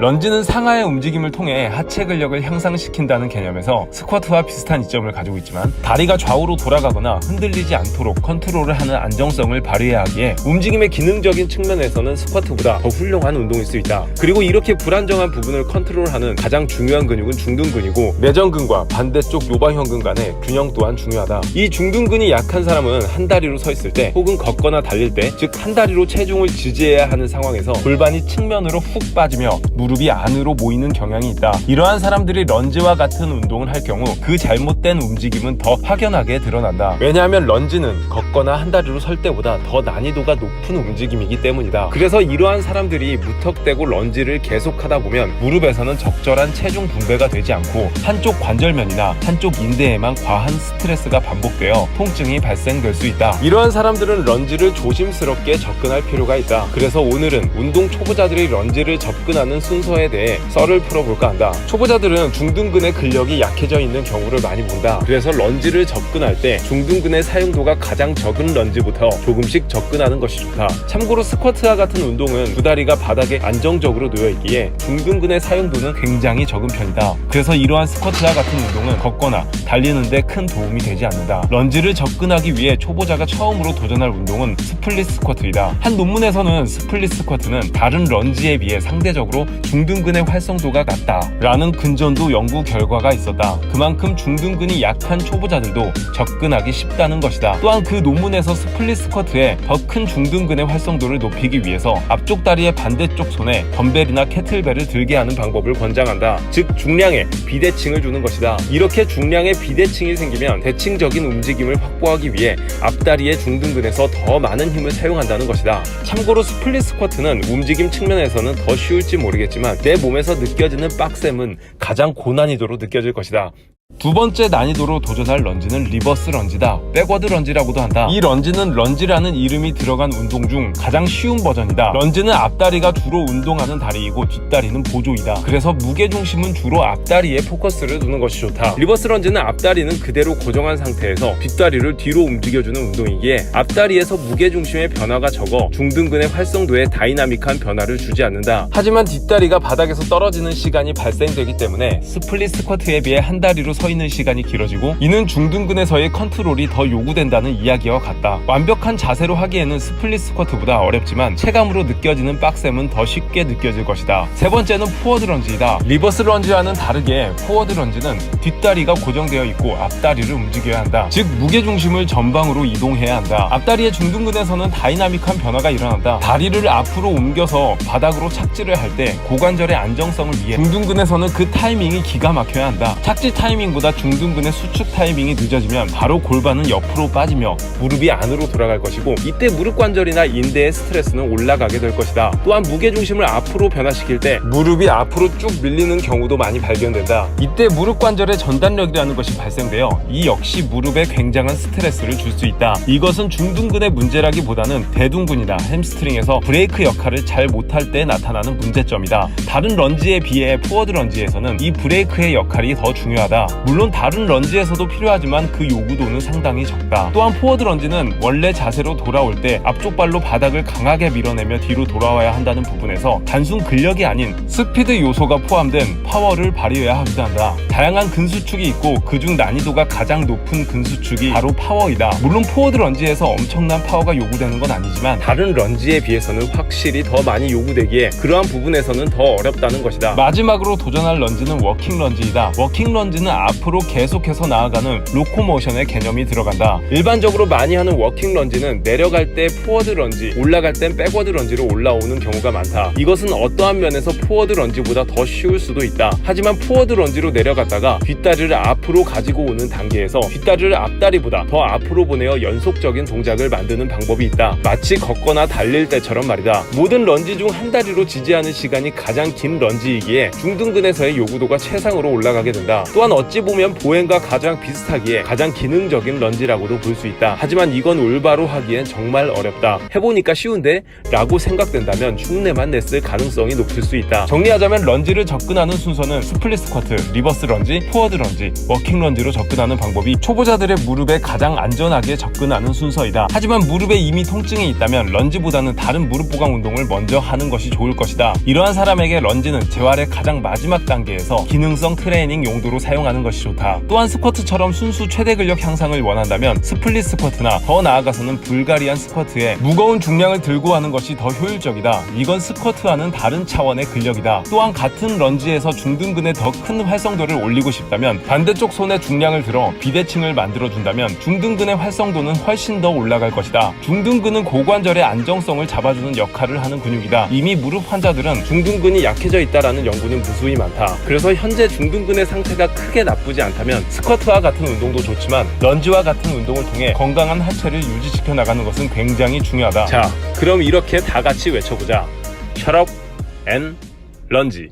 런지는 상하의 움직임을 통해 하체 근력을 향상시킨다는 개념에서 스쿼트와 비슷한 이점을 가지고 있지만 다리가 좌우로 돌아가거나 흔들리지 않도록 컨트롤을 하는 안정성을 발휘해야 하기에 움직임의 기능적인 측면에서는 스쿼트보다 더 훌륭한 운동일 수 있다. 그리고 이렇게 불안정한 부분을 컨트롤하는 가장 중요한 근육은 중둔근이고 내전근과 반대쪽 요방형근 간의 균형 또한 중요하다. 이 중둔근이 약한 사람은 한 다리로 서 있을 때 혹은 걷거나 달릴 때 즉 한 다리로 체중을 지지해야 하는 상황에서 골반이 측면으로 훅 빠지며 무릎 이 안으로 모이는 경향이 있다. 이러한 사람들이 런지와 같은 운동을 할 경우 그 잘못된 움직임은 더 확연하게 드러난다. 왜냐하면 런지는 걷거나 한 다리로 설 때보다 더 난이도가 높은 움직임이기 때문이다. 그래서 이러한 사람들이 무턱대고 런지를 계속하다 보면 무릎에서는 적절한 체중 분배가 되지 않고 한쪽 관절면이나 한쪽 인대에만 과한 스트레스가 반복되어 통증이 발생될 수 있다. 이러한 사람들은 런지를 조심스럽게 접근할 필요가 있다. 그래서 오늘은 운동 초보자들이 런지를 접근하는 순 서에 대해 썰을 풀어볼까 한다. 초보자들은 중둔근의 근력이 약해져 있는 경우를 많이 본다. 그래서 런지를 접근할 때 중둔근의 사용도가 가장 적은 런지부터 조금씩 접근하는 것이 좋다. 참고로 스쿼트와 같은 운동은 두 다리가 바닥에 안정적으로 놓여 있기에 중둔근의 사용도는 굉장히 적은 편이다. 그래서 이러한 스쿼트와 같은 운동은 걷거나 달리는데 큰 도움이 되지 않는다. 런지를 접근하기 위해 초보자가 처음으로 도전할 운동은 스플릿 스쿼트이다. 한 논문에서는 스플릿 스쿼트는 다른 런지에 비해 상대적으로 중둔근의 활성도가 낮다. 라는 근전도 연구 결과가 있었다. 그만큼 중둔근이 약한 초보자들도 접근하기 쉽다는 것이다. 또한 그 논문에서 스플릿 스쿼트에 더큰 중둔근의 활성도를 높이기 위해서 앞쪽 다리의 반대쪽 손에 덤벨이나 캐틀벨을 들게 하는 방법을 권장한다. 즉 중량에 비대칭을 주는 것이다. 이렇게 중량에 비대칭이 생기면 대칭적인 움직임을 확보하기 위해 앞다리의 중둔근에서 더 많은 힘을 사용한다는 것이다. 참고로 스플릿 스쿼트는 움직임 측면에서는 더 쉬울지 모르겠 지만 내 몸에서 느껴지는 빡셈은 가장 고난이도로 느껴질 것이다. 두 번째 난이도로 도전할 런지는 리버스 런지다. 백워드 런지라고도 한다. 이 런지는 런지라는 이름이 들어간 운동 중 가장 쉬운 버전이다. 런지는 앞다리가 주로 운동하는 다리이고 뒷다리는 보조이다. 그래서 무게 중심은 주로 앞다리에 포커스를 두는 것이 좋다. 리버스 런지는 앞다리는 그대로 고정한 상태에서 뒷다리를 뒤로 움직여주는 운동이기에 앞다리에서 무게 중심의 변화가 적어 중둔근의 활성도에 다이나믹한 변화를 주지 않는다. 하지만 뒷다리가 바닥에서 떨어지는 시간이 발생되기 때문에 스플릿 스쿼트에 비해 한 다리로 서 있는 시간이 길어지고 이는 중둔근에서의 컨트롤이 더 요구된다는 이야기와 같다. 완벽한 자세로 하기에는 스플릿 스쿼트보다 어렵지만 체감으로 느껴지는 빡셈은 더 쉽게 느껴질 것이다. 세 번째는 포워드 런지이다. 리버스 런지와는 다르게 포워드 런지는 뒷다리가 고정되어 있고 앞다리를 움직여야 한다. 즉 무게 중심을 전방으로 이동해야 한다. 앞다리의 중둔근에서는 다이나믹한 변화가 일어난다. 다리를 앞으로 옮겨서 바닥으로 착지를 할 때 고관절의 안정성을 위해 중둔근에서는 그 타이밍이 기가 막혀야 한다. 착지 타이밍 보다 중둔근의 수축 타이밍이 늦어지면 바로 골반은 옆으로 빠지며 무릎이 안으로 돌아갈 것이고 이때 무릎 관절이나 인대의 스트레스는 올라가게 될 것이다. 또한 무게 중심을 앞으로 변화시킬 때 무릎이 앞으로 쭉 밀리는 경우도 많이 발견된다. 이때 무릎 관절의 전단력이라는 것이 발생되어 이 역시 무릎에 굉장한 스트레스를 줄 수 있다. 이것은 중둔근의 문제라기보다는 대둔근이나 햄스트링에서 브레이크 역할을 잘 못할 때 나타나는 문제점이다. 다른 런지에 비해 포워드 런지에서는 이 브레이크의 역할이 더 중요하다. 물론 다른 런지에서도 필요하지만 그 요구도는 상당히 적다. 또한 포워드 런지는 원래 자세로 돌아올 때 앞쪽 발로 바닥을 강하게 밀어내며 뒤로 돌아와야 한다는 부분에서 단순 근력이 아닌 스피드 요소가 포함된 파워를 발휘해야 하기도 한다. 다양한 근수축이 있고 그중 난이도가 가장 높은 근수축이 바로 파워이다. 물론 포워드 런지에서 엄청난 파워가 요구되는 건 아니지만 다른 런지에 비해서는 확실히 더 많이 요구되기에 그러한 부분에서는 더 어렵다는 것이다. 마지막으로 도전할 런지는 워킹 런지이다. 워킹 런지는 앞으로 계속해서 나아가는 로코모션의 개념이 들어간다. 일반적으로 많이 하는 워킹 런지는 내려갈 때 포워드 런지, 올라갈 땐 백워드 런지로 올라오는 경우가 많다. 이것은 어떠한 면에서 포워드 런지보다 더 쉬울 수도 있다. 하지만 포워드 런지로 내려갔다가 뒷다리를 앞으로 가지고 오는 단계에서 뒷다리를 앞다리보다 더 앞으로 보내어 연속적인 동작을 만드는 방법이 있다. 마치 걷거나 달릴 때처럼 말이다. 모든 런지 중 한 다리로 지지하는 시간이 가장 긴 런지이기에 중둔근에서의 요구도가 최상으로 올라가게 된다. 또한 어찌 어찌 보면 보행과 가장 비슷하기에 가장 기능적인 런지라고도 볼 수 있다. 하지만 이건 올바로 하기엔 정말 어렵다. 해보니까 쉬운데? 라고 생각된다면 흉내만 냈을 가능성이 높을 수 있다. 정리하자면 런지를 접근하는 순서는 스플릿 스쿼트, 리버스 런지, 포워드 런지, 워킹 런지로 접근하는 방법이 초보자들의 무릎에 가장 안전하게 접근하는 순서이다. 하지만 무릎에 이미 통증이 있다면 런지보다는 다른 무릎 보강 운동을 먼저 하는 것이 좋을 것이다. 이러한 사람에게 런지는 재활의 가장 마지막 단계에서 기능성 트레이닝 용도로 사용하는 것이 좋다. 또한 스쿼트처럼 순수 최대 근력 향상을 원한다면 스플릿 스쿼트나 더 나아가서는 불가리안 스쿼트에 무거운 중량을 들고 하는 것이 더 효율적이다. 이건 스쿼트와는 다른 차원의 근력이다. 또한 같은 런지에서 중등근의 더큰 활성도를 올리고 싶다면 반대쪽 손에 중량을 들어 비대칭을 만들어준다면 중등근의 활성도는 훨씬 더 올라갈 것이다. 중등근은 고관절의 안정성을 잡아주는 역할을 하는 근육이다. 이미 무릎 환자들은 중등근이 약해져 있다라는 연구는 무수히 많다. 그래서 현재 중등근의 상태가 크게 나쁘지 않다면 스쿼트와 같은 운동도 좋지만 런지와 같은 운동을 통해 건강한 하체를 유지시켜 나가는 것은 굉장히 중요하다. 자, 그럼 이렇게 다 같이 외쳐보자. 셔럽 앤 런지.